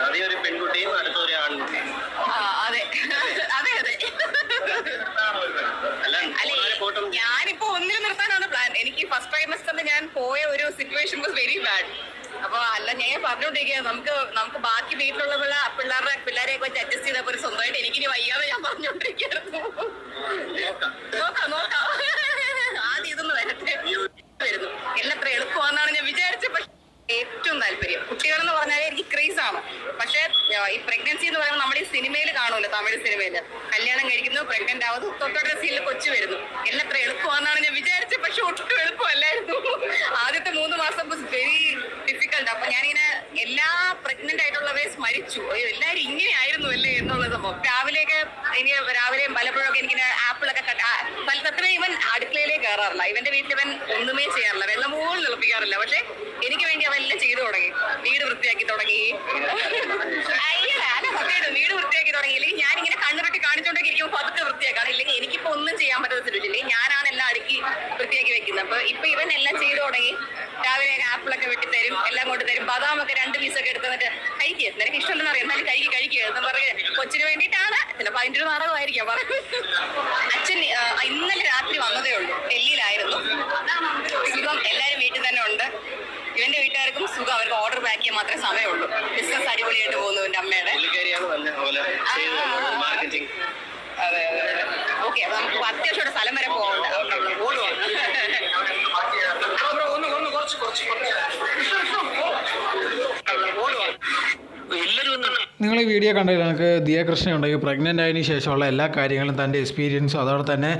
ആദ്യം ഒരു പെൺകുട്ടിയും അടുത്ത ഒരു ആൺകുട്ടിയും അതെ. അതെ അതെ. ഞാനിപ്പോ ഒന്നിൽ നിർത്താനാണ് പ്ലാൻ എനിക്ക് ഫസ്റ്റ് ട്രൈമസ്റ്ററിൽ ഞാൻ പോയ ഒരു സിറ്റുവേഷൻ വാസ് വെരി ബാഡ് അപ്പൊ അല്ല ഞാൻ പറഞ്ഞോണ്ടിരിക്കുക നമുക്ക് നമുക്ക് ബാക്കി വീട്ടിലുള്ള പിള്ള- പിള്ളേരുടെ പിള്ളേരെ വെച്ച് അഡ്ജസ്റ്റ് ചെയ്തപ്പോ ഒരു സ്വന്തമായിട്ട് എനിക്കിനി വയ്യാതെ ഞാൻ പറഞ്ഞോണ്ടിരിക്കുന്നു നോക്കാം. നോക്കാം ആദ്യം ഇതൊന്ന് വരട്ടെ. വരുന്നു. എല്ലാം അത്ര എളുപ്പമാണെന്നാണ് ഞാൻ വിചാരിച്ചത്. പക്ഷേ ഏറ്റവും താല്പര്യം കുട്ടികൾ എന്ന് പറഞ്ഞാൽ എനിക്ക് ക്രേസ് ആണ്. പക്ഷേ ഈ പ്രഗ്നൻസി എന്ന് പറയുമ്പോൾ നമ്മൾ ഈ സിനിമയിൽ കാണുമല്ലോ തമിഴ് സിനിമയിൽ കല്യാണം കഴിക്കുന്നു പ്രഗ്നന്റ് ആവുന്നു തൊട്ടടുത്ത സീനിൽ കൊച്ചു വരുന്നു. എല്ലാം അത്ര എളുപ്പമാണെന്നാണ് ഞാൻ വിചാരിച്ചത് പക്ഷെ ഒട്ടും എളുപ്പമല്ലായിരുന്നു. ആദ്യത്തെ മൂന്ന് മാസം വെരി ഡിഫിക്കൽട്ട് അപ്പൊ ഞാനിങ്ങനെ എല്ലാ പ്രഗ്നന്റ് ആയിട്ടുള്ളവരെ സ്മരിച്ചു എല്ലാവരും ഇങ്ങനെ ആയിരുന്നു അല്ലേ എന്നുള്ള സംഭവം. രാവിലെയൊക്കെ ഇനി രാവിലെയും പലപ്പോഴൊക്കെ എനിക്കിങ്ങനെ ആപ്പിളൊക്കെ കട്ട് ആ, പല സത്യമേ ഇവൻ അടുക്കളയിലേക്ക് കയറാറില്ല ഇവന്റെ വീട്ടിൽ ഇവൻ ഒന്നുമേ ചെയ്യാറില്ല. വെള്ളം പോലും തിളപ്പിക്കാറില്ല. പക്ഷെ എനിക്ക് വേണ്ടി അവൻ എല്ലാം ചെയ്തു തുടങ്ങി. വീട് വൃത്തിയാക്കി തുടങ്ങി. വീട് വൃത്തിയാക്കി തുടങ്ങി. ഇല്ലെങ്കിൽ ഞാനിങ്ങനെ കണ്ണുരുട്ടി കാണിച്ചോണ്ടൊക്കെ ഇരിക്കുമ്പോൾ പതുക്കെ വൃത്തിയാക്കാണ് ഇല്ലെങ്കിൽ എനിക്കിപ്പോ ഒന്നും ചെയ്യാൻ പറ്റാത്ത സിറ്റുവേഷൻ ഞാനാണ് എല്ലാം അടുക്കി വൃത്തിയാക്കി വെക്കുന്നത്. അപ്പൊ ഇപ്പൊ ഇവൻ എല്ലാം ചെയ്തു തുടങ്ങി. രാവിലെ ആപ്പിളൊക്കെ വെട്ടി തരും. എല്ലാം കൊണ്ട് തരും. ബദാമൊക്കെ രണ്ട് പീസൊക്കെ എടുത്ത് കഴിക്കുക നിനക്ക് ഇഷ്ടമല്ലെന്ന് അറിയാം. എന്നാലും കഴിക്കുക കഴിക്കുക എന്ന് പറയുക കൊച്ചിന് വേണ്ടിയിട്ടാണ് ചിലപ്പോൾ അതിന്റെ ഒരു നാടകമായിരിക്കാം പറഞ്ഞു അച്ഛൻ ഇന്നലെ രാത്രി വന്നതേ ഉള്ളൂ ഡൽഹിയിലായിരുന്നു. സുഖം എല്ലാവരും വീട്ടിൽ തന്നെ ഉണ്ട്. ഇവന്റെ വീട്ടുകാർക്കും സുഖം അവർക്ക് ഓർഡർ പാക്ക് ചെയ്യാൻ മാത്രമേ സമയമുള്ളൂ. ബിസിനസ് അടിപൊളിയായിട്ട് പോകുന്നു എന്റെ അമ്മയുടെ പുള്ളിക്കാരിയാണ് നല്ല പോലെ ചെയ്തത് മാർക്കറ്റിംഗ് അതെ അതെ ഓക്കെ അപ്പൊ നമുക്ക് അത്യാവശ്യം സ്ഥലം വരെ പോകണ്ട എല്ലാവരും ഒന്ന് നിങ്ങൾ ഈ വീഡിയോ കണ്ടതിൽ നമുക്ക് ദിയകൃഷ്ണ ഉണ്ടെങ്കിൽ പ്രഗ്നന്റ് ആയതിനു ശേഷമുള്ള എല്ലാ കാര്യങ്ങളും തന്റെ എക്സ്പീരിയൻസും അതോടെ തന്നെ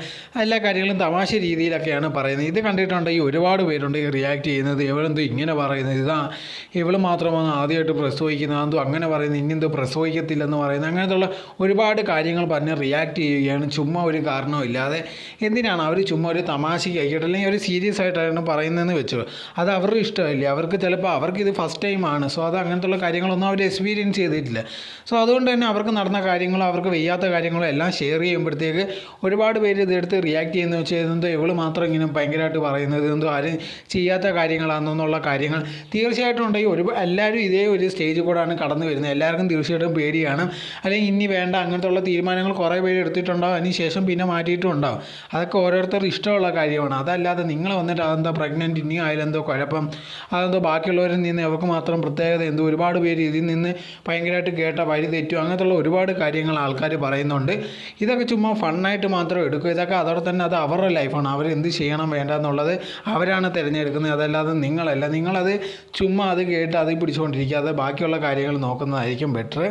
എല്ലാ കാര്യങ്ങളും തമാശ രീതിയിലൊക്കെയാണ് പറയുന്നത്. ഇത് കണ്ടിട്ടുണ്ടെങ്കിൽ ഒരുപാട് പേരുണ്ട് റിയാക്ട് ചെയ്യുന്നത്. ഇവളെന്തോ ഇങ്ങനെ പറയുന്നത്. ഇതാ ഇവൾ മാത്രമാണ് ആദ്യമായിട്ട് പ്രസവിക്കുന്നത്. എന്തോ അങ്ങനെ പറയുന്നത്. ഇനി എന്തോ പ്രസവിക്കത്തില്ലെന്ന് പറയുന്നത്. അങ്ങനത്തുള്ള ഒരുപാട് കാര്യങ്ങൾ പറഞ്ഞ് റിയാക്ട് ചെയ്യുകയാണ്. ചുമ്മാ ഒരു കാരണവും ഇല്ലാതെ എന്തിനാണ് അവർ ചുമ്മാ ഒരു തമാശയ്ക്ക് ആയിക്കോട്ടെ അല്ലെങ്കിൽ ഒരു സീരിയസ് ആയിട്ടാണ് പറയുന്നതെന്ന് വെച്ചു? അത് അവരുടെ ഇഷ്ടമല്ലേ? അവർക്ക് ചിലപ്പോൾ അവർക്ക് ഇത് ഫസ്റ്റ് ടൈമാണ് സോ അത് അങ്ങനത്തുള്ള കാര്യങ്ങളൊന്നും അവർ എക്സ്പീരിയൻസ് ചെയ്തിട്ടില്ല. സോ അതുകൊണ്ട് തന്നെ അവർക്ക് നടന്ന കാര്യങ്ങളോ അവർക്ക് വയ്യാത്ത കാര്യങ്ങളോ എല്ലാം ഷെയർ ചെയ്യുമ്പോഴത്തേക്ക് ഒരുപാട് പേര് ഇതെടുത്ത് റിയാക്ട് ചെയ്യുന്ന വെച്ചാൽ എന്തോ ഇവൾ മാത്രം ഇങ്ങനെ ഭയങ്കരമായിട്ട് പറയുന്നത് എന്തോ ആരും ചെയ്യാത്ത കാര്യങ്ങളാണെന്നുള്ള കാര്യങ്ങൾ. തീർച്ചയായിട്ടും ഉണ്ടെങ്കിൽ ഒരു എല്ലാവരും ഇതേ ഒരു സ്റ്റേജിൽ കൂടെയാണ് കടന്നു വരുന്നത്. എല്ലാവർക്കും തീർച്ചയായിട്ടും പേടിയാണ്. അല്ലെങ്കിൽ ഇനി വേണ്ട അങ്ങനത്തുള്ള തീരുമാനങ്ങൾ കുറേ പേര് എടുത്തിട്ടുണ്ടാവും അതിന് ശേഷം പിന്നെ മാറ്റിയിട്ടും ഉണ്ടാവും. അതൊക്കെ ഓരോരുത്തർ ഇഷ്ടമുള്ള കാര്യമാണ്. അതല്ലാതെ നിങ്ങൾ വന്നിട്ട് അതെന്താ പ്രഗ്നന്റ് ഇനി ആയാലെന്തോ കുഴപ്പം അതെന്തോ ബാക്കിയുള്ളവരിൽ നിന്ന് അവർക്ക് മാത്രം പ്രത്യേകത എന്തോ ഒരുപാട് പേര് ഇതിൽ നിന്ന് ഭയങ്കരമായിട്ട് കേട്ട വഴി തെറ്റും. അങ്ങനത്തുള്ള ഒരുപാട് കാര്യങ്ങൾ ആൾക്കാർ പറയുന്നുണ്ട്. ഇതൊക്കെ ചുമ്മാ ഫണ്ണായിട്ട് മാത്രം എടുക്കും. ഇതൊക്കെ അതോടെ തന്നെ അത് അവരുടെ ലൈഫാണ്. അവർ എന്ത് ചെയ്യണം വേണ്ട എന്നുള്ളത് അവരാണ് തിരഞ്ഞെടുക്കുന്നത്. അതല്ലാതെ നിങ്ങളല്ല. നിങ്ങളത് ചുമ്മാ അത് കേട്ട് അത് പിടിച്ചുകൊണ്ടിരിക്കാതെ ബാക്കിയുള്ള കാര്യങ്ങൾ നോക്കുന്നതായിരിക്കും ബെറ്റർ